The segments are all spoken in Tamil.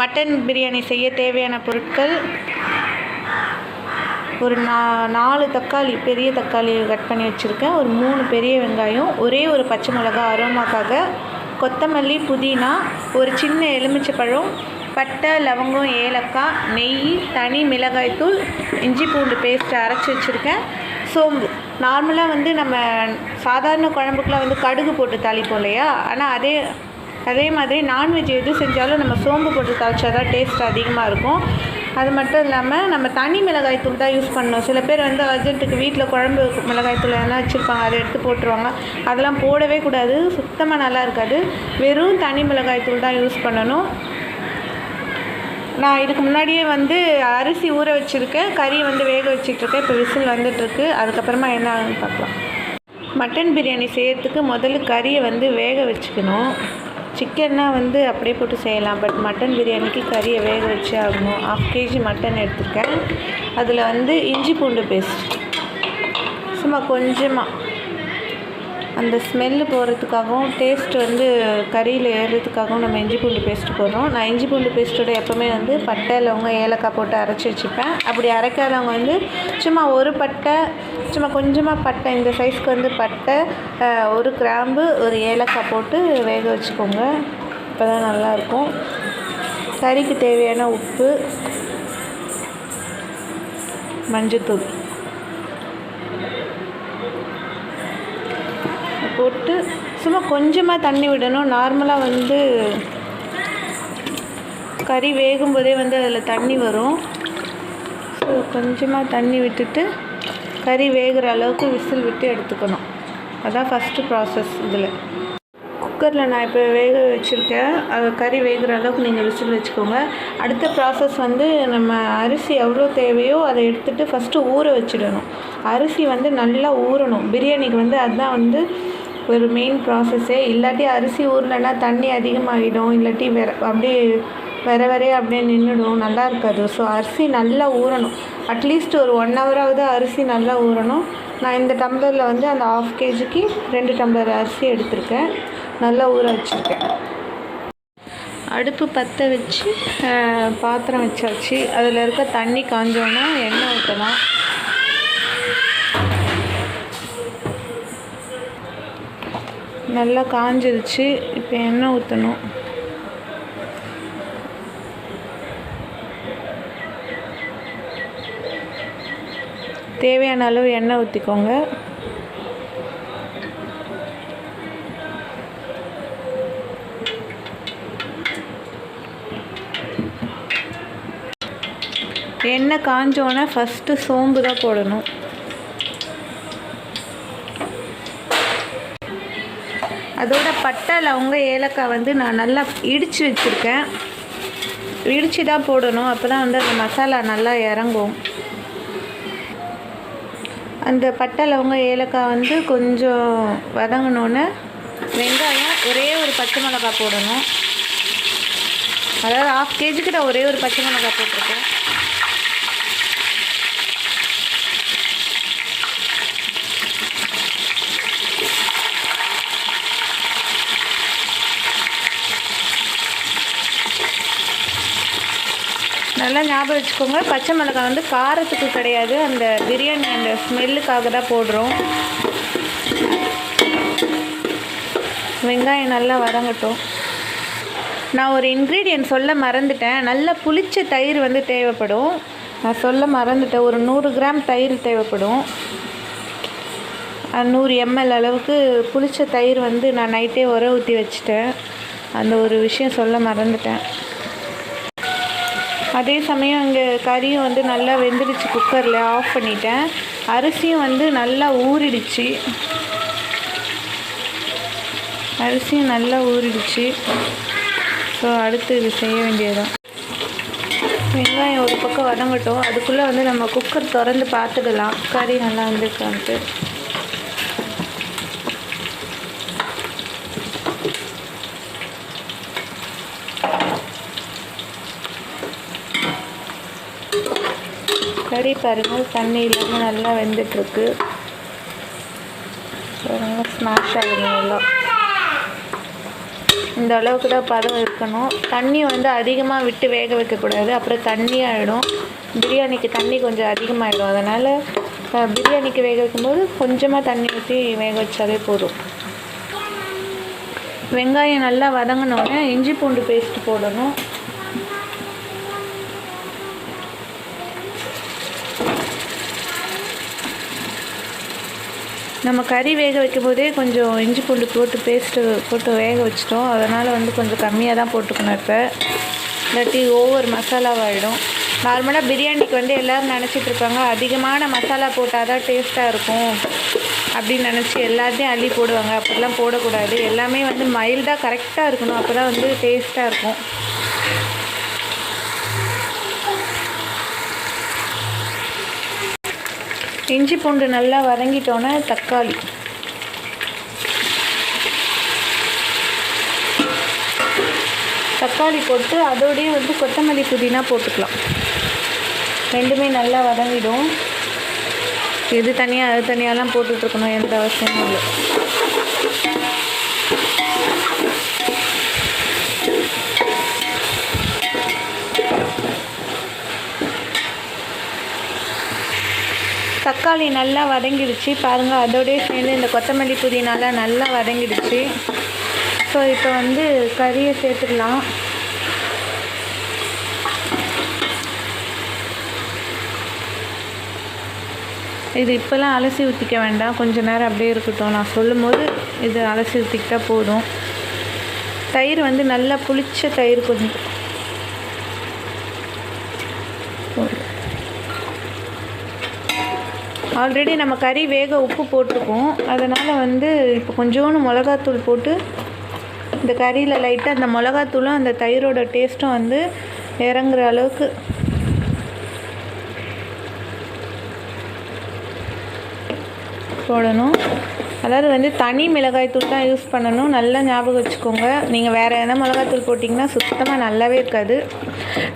மட்டன் பிரியாணி செய்ய தேவையான பொருட்கள் ஒரு நா நாலு தக்காளி பெரிய தக்காளி கட் பண்ணி வச்சுருக்கேன். ஒரு மூணு பெரிய வெங்காயம் ஒரே ஒரு பச்சை மிளகா அரோமாக்காக கொத்தமல்லி புதினா ஒரு சின்ன எலுமிச்சைப்பழம் பட்டை லவங்கம் ஏலக்காய் நெய் தனி மிளகாய்த்தூள் இஞ்சி பூண்டு பேஸ்ட்டு அரைச்சி வச்சுருக்கேன். சோம்பு. நார்மலாக வந்து நம்ம சாதாரண குழம்புக்குலாம் வந்து கடுகு போட்டு தாளிப்போம் இல்லையா? ஆனால் அதே அதே மாதிரி நான்வெஜ் எது செஞ்சாலும் நம்ம சோம்பு போட்டு தாளிச்சா தான் டேஸ்ட் அதிகமாக இருக்கும். அது மட்டும் இல்லாமல் நம்ம தனி மிளகாய் தூள் தான் யூஸ் பண்ணணும். சில பேர் வந்து அர்ஜென்ட்டுக்கு வீட்டில் குழம்பு மிளகாய் தூள் எதனா வச்சுருப்பாங்க அதை எடுத்து போட்டுருவாங்க. அதெல்லாம் போடவே கூடாது. சுத்தமாக நல்லா இருக்காது. வெறும் தனி மிளகாய் தூள் தான் யூஸ் பண்ணணும். நான் இதுக்கு முன்னாடியே வந்து அரிசி ஊற வச்சுருக்கேன். கறி வந்து வேக வச்சிட்ருக்கேன். இப்போ விசில் வந்துட்டுருக்கு அதுக்கப்புறமா என்ன ஆகுன்னு பார்க்கலாம். மட்டன் பிரியாணி செய்யறதுக்கு முதல்ல கறியை வந்து வேக வச்சுக்கணும். சிக்கன்னா வந்து அப்படியே போட்டு செய்யலாம். பட் மட்டன் பிரியாணிக்கு கறியை வேக வச்சே ஆகணும். ஆஃப் கேஜி மட்டன் எடுத்திருக்கேன். அதில் வந்து இஞ்சி பூண்டு பேஸ்ட் சும்மா கொஞ்சமாக அந்த ஸ்மெல்லு போகிறதுக்காகவும் டேஸ்ட் வந்து கறியில் ஏறுறதுக்காகவும் நம்ம இஞ்சி பூண்டு பேஸ்ட் போடுறோம். நான் இஞ்சி பூண்டு பேஸ்ட்டோட எப்போவுமே வந்து பட்டை லவங்க ஏலக்காய் போட்டு அரைச்சி வச்சுப்பேன். அப்படி அரைக்காதவங்க வந்து சும்மா ஒரு பட்டை சும்மா கொஞ்சமாக பட்டை இந்த சைஸ்க்கு வந்து பட்டை ஒரு கிராம்பு ஒரு ஏலக்காய் போட்டு வேக வச்சுக்கோங்க. அப்போ தான் நல்லாயிருக்கும். கறிக்கு தேவையான உப்பு மஞ்சத்தூள். போட்டு சும்மா கொஞ்சமாக தண்ணி விடணும். நார்மலாக வந்து கறி வேகும்போதே வந்து அதில் தண்ணி வரும். ஸோ கொஞ்சமாக தண்ணி விட்டுட்டு கறி வேகிற அளவுக்கு விசில் விட்டு எடுத்துக்கணும். அதான் ஃபஸ்ட்டு ப்ராசஸ் இதில். குக்கரில் நான் இப்போ வேக வச்சுருக்கேன். அது கறி வேகிற அளவுக்கு நீங்கள் விசில் வச்சுக்கோங்க. அடுத்த ப்ராசஸ் வந்து நம்ம அரிசி எவ்வளோ தேவையோ அதை எடுத்துகிட்டு ஃபஸ்ட்டு ஊற வச்சிடணும். அரிசி வந்து நல்லா ஊறணும். பிரியாணிக்கு வந்து அதுதான் வந்து ஒரு மெயின் ப்ராசஸ்ஸே இல்லாட்டி அரிசி ஊறலைன்னா தண்ணி அதிகமாகிடும் இல்லாட்டி வெற அப்படியே வர வேறையே அப்படியே நின்றுடும் நல்லா இருக்காது. ஸோ அரிசி நல்லா ஊறணும். அட்லீஸ்ட் ஒரு ஒன் ஹவராவது அரிசி நல்லா ஊறணும். நான் இந்த டம்ளரில் வந்து அந்த ஆஃப் கேஜிக்கு ரெண்டு டம்ளர் அரிசி எடுத்திருக்கேன். நல்லா ஊற வச்சுருக்கேன். அடுப்பு பற்ற வச்சு பாத்திரம் வச்சாச்சு. அதில் இருக்க தண்ணி காஞ்சோன்னா எண்ணெய் ஊற்றலாம் நல்லா காஞ்சிருச்சு இப்போ எண்ணெய் ஊற்றணும் தேவையான அளவு எண்ணெய் ஊற்றிக்கோங்க எண்ணெய் காஞ்சோன்னே ஃபஸ்ட்டு சோம்பு தான் போடணும். அதோட பட்டை லவங்க ஏலக்காய் வந்து நான் நல்லா இடித்து வச்சுருக்கேன். இடித்து தான் போடணும். அப்போ தான் வந்து அந்த மசாலா நல்லா இறங்கும். அந்த பட்டை லவங்க ஏலக்காய் வந்து கொஞ்சம் வதங்கினோன்னு வெங்காயம் ஒரே ஒரு பச்சை மிளகாய் போடணும். அதாவது ஆஃப் கேஜி கிட்ட ஒரே ஒரு பச்சை மிளகாய் போட்டிருக்கேன். நல்லா ஞாபகம் வச்சுக்கோங்க. பச்சை மிளகாய் வந்து காரத்துக்கு கிடையாது. அந்த பிரியாணி அந்த ஸ்மெல்லுக்காக தான் போடுறோம். வெங்காயம் நல்லா வதங்கட்டும். நான் ஒரு இன்க்ரீடியன்ட் சொல்ல மறந்துட்டேன். நல்லா புளிச்ச தயிர் வந்து தேவைப்படும். நான் சொல்ல மறந்துட்டேன். ஒரு நூறு கிராம் தயிர் தேவைப்படும். நூறு எம்எல் அளவுக்கு புளிச்ச தயிர் வந்து நான் நைட்டே உர ஊற்றி வச்சுட்டேன். அந்த ஒரு விஷயம் சொல்ல மறந்துட்டேன். அதே சமயம் இங்கே கறியும் வந்து நல்லா வெந்துடுச்சு குக்கரில் ஆஃப் பண்ணிட்டேன். அரிசியும் வந்து நல்லா ஊறிடுச்சு. அரிசியும் நல்லா ஊறிடுச்சு. ஸோ அடுத்து இது செய்ய வேண்டியதுதான். வெங்காயம் ஒரு பக்கம் வதங்கட்டும். அதுக்குள்ளே வந்து நம்ம குக்கர் திறந்து பார்த்துடலாம் கறி நல்லா வந்துருக்கான்ட்டு. கறி பாருங்கள் தண்ணி இல்லாமல் நல்லா வெந்துட்டுருக்கு. ஸ்மாஷ் ஆகணும் நல்லா. இந்த அளவுக்கு தான் பதம் இருக்கணும். தண்ணி வந்து அதிகமாக விட்டு வேக வைக்கக்கூடாது. அப்புறம் தண்ணி ஆகிடும் பிரியாணிக்கு தண்ணி கொஞ்சம் அதிகமாகிடும் அதனால் பிரியாணிக்கு வேக வைக்கும்போது கொஞ்சமாக தண்ணி ஊற்றி வேக வச்சாலே போதும். வெங்காயம் நல்லா வதங்கினோடனே இஞ்சி பூண்டு பேஸ்ட் போடணும். நம்ம கறி வேக வைக்கும் போதே கொஞ்சம் இஞ்சி பூண்டு போட்டு பேஸ்ட்டு போட்டு வேக வச்சிட்டோம். அதனால் வந்து கொஞ்சம் கம்மியாக தான் போட்டுக்கணும் இப்போ. இல்லாட்டி ஓவர் மசாலாவாகிடும் நார்மலாக பிரியாணிக்கு வந்து எல்லோரும் நினச்சிட்டு இருப்பாங்க அதிகமான மசாலா போட்டால் தான் டேஸ்ட்டாக இருக்கும். அப்படின்னு நினச்சி எல்லாத்தையும் அள்ளி போடுவாங்க. அப்படிலாம் போடக்கூடாது. எல்லாமே வந்து மைல்டாக கரெக்டாக இருக்கணும். அப்போ தான் வந்து டேஸ்ட்டாக இருக்கும். இஞ்சி பூண்டு நல்லா வதங்கிட்டோன்னே தக்காளி. தக்காளி போட்டு அதோடய வந்து கொத்தமல்லி புதினா போட்டுக்கலாம். ரெண்டுமே நல்லா வதங்கிடும். இது தனியாக அது தனியாலாம் போட்டுட்ருக்கணும் எந்த அவசியமும் இல்லை. தக்காளி நல்லா வதங்கிடுச்சு. பாருங்கள் அதோடய சேர்ந்து இந்த கொத்தமல்லி புதினாலாம் நல்லா வதங்கிடுச்சு. ஸோ இப்போ வந்து கறியை சேர்த்துடலாம். இது இப்போல்லாம் அலசி ஊற்றிக்க வேண்டாம். கொஞ்ச நேரம் அப்படியே இருக்கட்டும். நான் சொல்லும்போது இது அலசி ஊற்றிக்கிட்டால் போதும். தயிர் வந்து நல்லா புளிச்ச தயிர் கொஞ்சம் ஆல்ரெடி நம்ம கறி வேக உப்பு போட்டிருக்கோம். அதனால் வந்து இப்போ கொஞ்சோண்டு மிளகாத்தூள் போட்டு இந்த கறியில் லைட்டாக அந்த மிளகாத்தூளும் அந்த தயிரோட டேஸ்ட்டும் வந்து இறங்குற அளவுக்கு போடணும். அதாவது வந்து தனி மிளகாய்த்தூள் தான் யூஸ் பண்ணணும். நல்லா ஞாபகம் வச்சுக்கோங்க. நீங்கள் வேறு எதனா மிளகாய்த்தூள் போட்டிங்கன்னா சுத்தமாக நல்லாவே இருக்காது.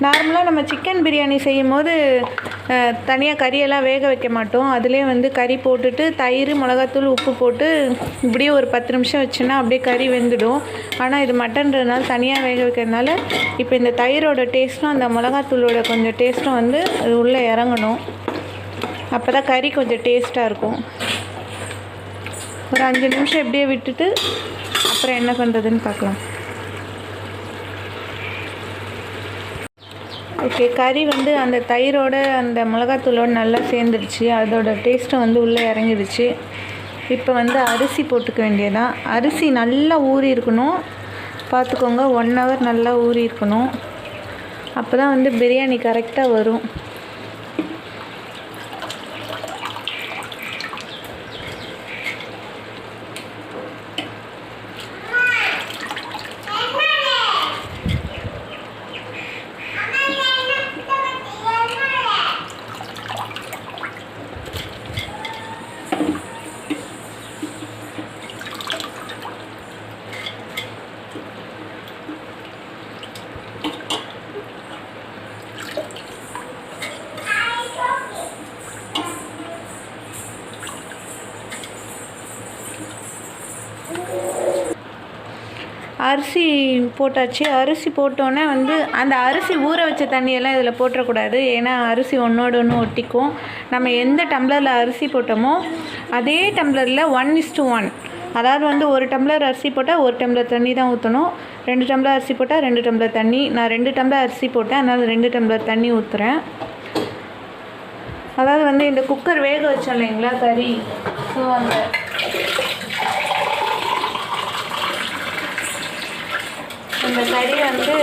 நார்மலாக நம்ம சிக்கன் பிரியாணி செய்யும் போது தனியாக கறியெல்லாம் வேக வைக்க மாட்டோம். அதுலேயே வந்து கறி போட்டுட்டு தயிர் மிளகாத்தூள் உப்பு போட்டு இப்படியே ஒரு பத்து நிமிஷம் வச்சுன்னா அப்படியே கறி வெந்துடும். ஆனால் இது மட்டன்றதுனால தனியாக வேக வைக்கிறதுனால இப்போ இந்த தயிரோட டேஸ்ட்டும் அந்த மிளகாத்தூளோட கொஞ்சம் டேஸ்ட்டும் வந்து அது உள்ளே இறங்கணும். அப்போ தான் கறி கொஞ்சம் டேஸ்ட்டாக இருக்கும். ஒரு அஞ்சு நிமிஷம் எப்படியே விட்டுட்டு அப்புறம் என்ன பண்ணுறதுன்னு பார்க்கலாம். ஓகே கறி வந்து அந்த தயிரோட அந்த மிளகாத்தூளோடு நல்லா சேர்ந்துடுச்சு. அதோட டேஸ்ட்டும் வந்து உள்ளே இறங்கிடுச்சு. இப்போ வந்து அரிசி போட்டுக்க வேண்டியதான் அரிசி நல்லா ஊறி இருக்கணும். பார்த்துக்கோங்க ஒன் ஹவர் நல்லா ஊறி இருக்கணும். அப்போ தான் வந்து பிரியாணி கரெக்டாக வரும். அரிசி போட்டாச்சு. அரிசி போட்டோன்னே வந்து அந்த அரிசி ஊற வச்ச தண்ணியெல்லாம் இதில் போட்டுறக்கூடாது. ஏன்னா அரிசி ஒன்றோட ஒன்று ஒட்டிக்கும். நம்ம எந்த டம்ளரில் அரிசி போட்டோமோ அதே டம்ளரில் ஒன் இஸ் டு ஒன் அதாவது வந்து ஒரு டம்ளர் அரிசி போட்டால் ஒரு டம்ளர் தண்ணி தான் ஊற்றணும் ரெண்டு டம்ளர் அரிசி போட்டால் ரெண்டு டம்ளர் தண்ணி. நான் ரெண்டு டம்ளர் அரிசி போட்டேன். அதனால் ரெண்டு டம்ளர் தண்ணி ஊற்றுறேன் அதாவது வந்து இந்த குக்கர் வேக வச்சோம் இல்லைங்களா கறி? ஸோ அந்த இந்த கறி வந்து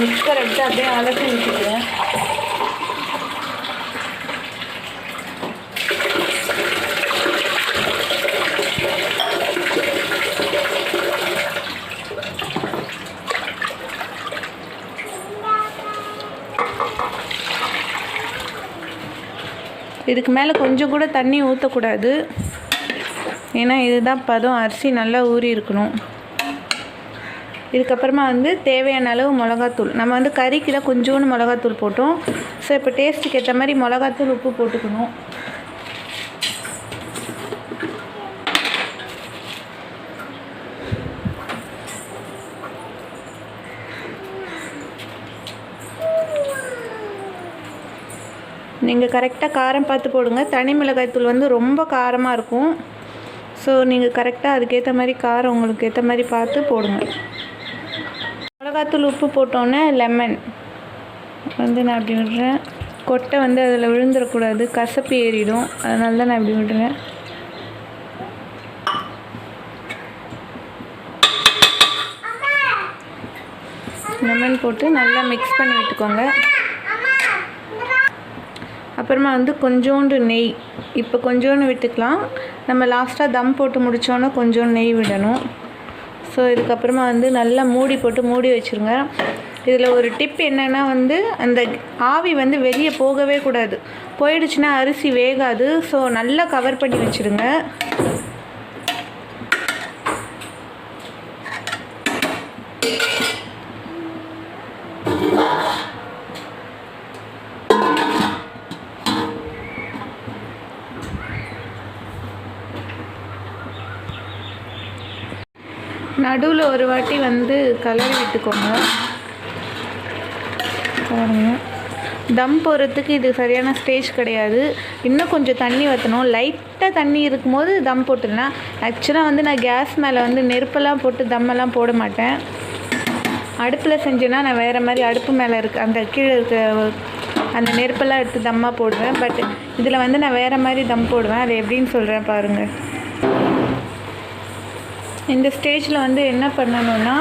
மிக்சர் எடுத்து அப்படியே அலசி விட்டுக்குவேன் இதுக்கு மேலே கொஞ்சம் கூட தண்ணி ஊற்றக்கூடாது ஏன்னா இதுதான் பதம் அரிசி நல்லா ஊறி இருக்கணும் இதுக்கப்புறமா வந்து தேவையான அளவு மிளகாத்தூள். நம்ம வந்து கறிக்கில கொஞ்சோண்டு மிளகாத்தூள் போட்டோம். ஸோ இப்போ டேஸ்ட்டுக்கு ஏற்ற மாதிரி மிளகாத்தூள் உப்பு போட்டுக்கணும். நீங்கள் கரெக்டாக காரம் பார்த்து போடுங்க. தனி மிளகாய்த்தூள் வந்து ரொம்ப காரமாக இருக்கும். ஸோ நீங்கள் கரெக்டாக அதுக்கேற்ற மாதிரி காரம் உங்களுக்கு ஏற்ற மாதிரி பார்த்து போடுங்க. மிளகாத்தூள் உப்பு போட்டோன்னே லெமன் வந்து நான் அப்படி விடுறேன். கொட்டை வந்து அதில் விழுந்துடக்கூடாது கசப்பு ஏறிடும். அதனால தான் நான் இப்படி விடுறேன். லெமன் போட்டு நல்லா மிக்ஸ் பண்ணி விட்டுக்கோங்க. அப்புறமா வந்து கொஞ்சோண்டு நெய். இப்போ கொஞ்சோண்டு விட்டுக்கலாம். நம்ம லாஸ்ட்டாக தம் போட்டு முடித்தோன்னே கொஞ்சோண்டு நெய் விடணும். ஸோ இதுக்கப்புறமா வந்து நல்லா மூடி போட்டு மூடி வச்சுருங்க. இதில் ஒரு டிப் என்னென்னா வந்து அந்த ஆவி வந்து வெளியே போகவே கூடாது. போயிடுச்சுன்னா அரிசி வேகாது. ஸோ நல்லா கவர் பண்ணி வச்சுருங்க. நடுவில் ஒரு வாட்டி வந்து கலரி விட்டுக்கோங்க. பாருங்க. தம் போடுறதுக்கு இது சரியான ஸ்டேஜ் கிடையாது. இன்னும் கொஞ்சம் தண்ணி வற்றணும் லைட்டாக தண்ணி இருக்கும்போது தம் போட்டுடலாம். ஆக்சுவலாக வந்து நான் கேஸ் மேலே வந்து நெருப்பெல்லாம் போட்டு தம்மெல்லாம் போட மாட்டேன். அடுப்பில் செஞ்சேன்னா நான் வேறு மாதிரி அடுப்பு மேலே இருக்க அந்த கீழே இருக்க அந்த நெருப்பெல்லாம் எடுத்து தம்மாக போடுவேன். பட் இதில் வந்து நான் வேறு மாதிரி தம் போடுவேன். அது எப்படின்னு சொல்கிறேன் பாருங்கள் இந்த ஸ்டேஜில் வந்து என்ன பண்ணணும்னா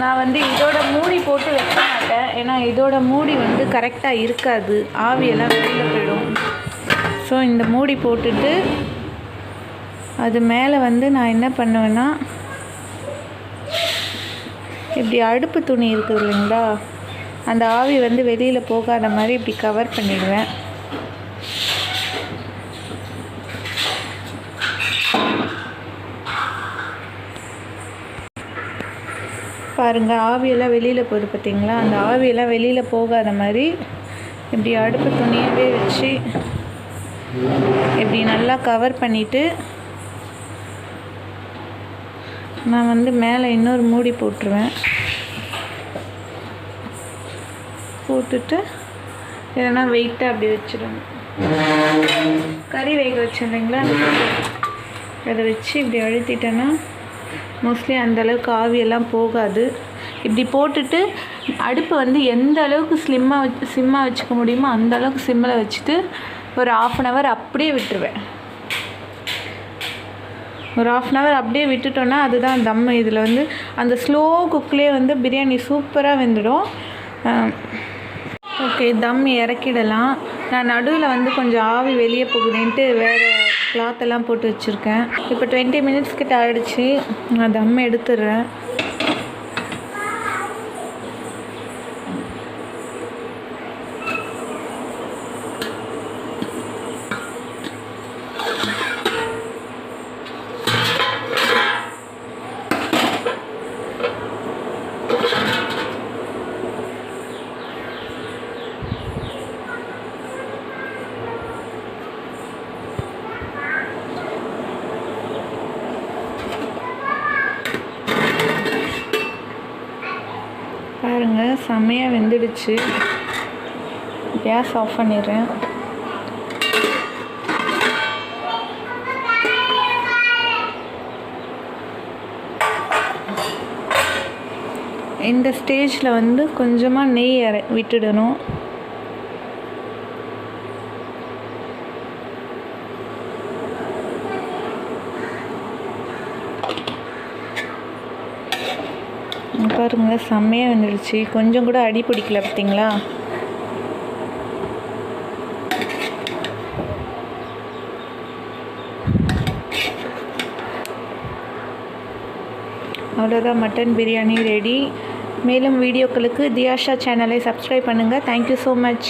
நான் வந்து இதோட மூடி போட்டு வைக்க மாட்டேன். ஏன்னா இதோட மூடி வந்து கரெக்டாக இருக்காது. ஆவியெல்லாம் வெளியில் போயிடும். ஸோ இந்த மூடி போட்டுட்டு அது மேலே வந்து நான் என்ன பண்ணுவேன்னா இப்படி அடுப்பு துணி இருக்குது இல்லைங்களா? அந்த ஆவி வந்து வெளியில் போகாத மாதிரி இப்படி கவர் பண்ணிடுவேன். பாருங்கள் ஆவியெல்லாம் வெளியில் போகுது பார்த்தீங்களா? அந்த ஆவியெல்லாம் வெளியில் போகாத மாதிரி இப்படி அடுப்பு துணியவே வச்சு இப்படி நல்லா கவர் பண்ணிவிட்டு நான் வந்து மேலே இன்னொரு மூடி போட்டுருவேன். போட்டுட்டு இல்லைன்னா வெயிட்டாக அப்படி வச்சிடணும். கறி வேக வச்சிருந்தீங்களா அதை வச்சு இப்படி அழுத்திட்டேன்னா மோஸ்ட்லி அந்தளவுக்கு ஆவியெல்லாம் போகாது. இப்படி போட்டுட்டு அடுப்பை வந்து எந்த அளவுக்கு ஸ்லிம்மாக வச்சு சிம்மாக வச்சுக்க முடியுமோ அந்த அளவுக்கு சிம்மில் வச்சுட்டு ஒரு ஆஃப் அன் ஹவர் அப்படியே விட்டுருவேன். ஒரு ஆஃப் அன் ஹவர் அப்படியே விட்டுட்டோன்னா அதுதான் தம். இதில் வந்து அந்த ஸ்லோ குக்லேயே வந்து பிரியாணி சூப்பராக வெந்துடும். ஓகே தம் இறக்கிடலாம். நான் நடுவில் வந்து கொஞ்சம் ஆவி வெளியே போகுதுன்ட்டு வேறு கிளாத்தெல்லாம் போட்டு வச்சுருக்கேன். இப்போ டுவெண்ட்டி மினிட்ஸ் கிட்ட ஆகிடுச்சு நான் தம் எடுத்துடுறேன் பாருங்கள் செம்மையாக வெந்துடுச்சு. கேஸ் ஆஃப் பண்ணிடுறேன். இந்த ஸ்டேஜில் வந்து கொஞ்சமாக நெய் இற விட்டுடணும். பாருங்க செம்மையாக வந்துடுச்சு கொஞ்சம் கூட அடி பிடிக்கல பார்த்தீங்களா அவ்வளோதான் மட்டன் பிரியாணி ரெடி. மேலும் வீடியோக்களுக்கு தியாஷா சேனலை சப்ஸ்கிரைப் பண்ணுங்கள் தேங்க்யூ ஸோ மச்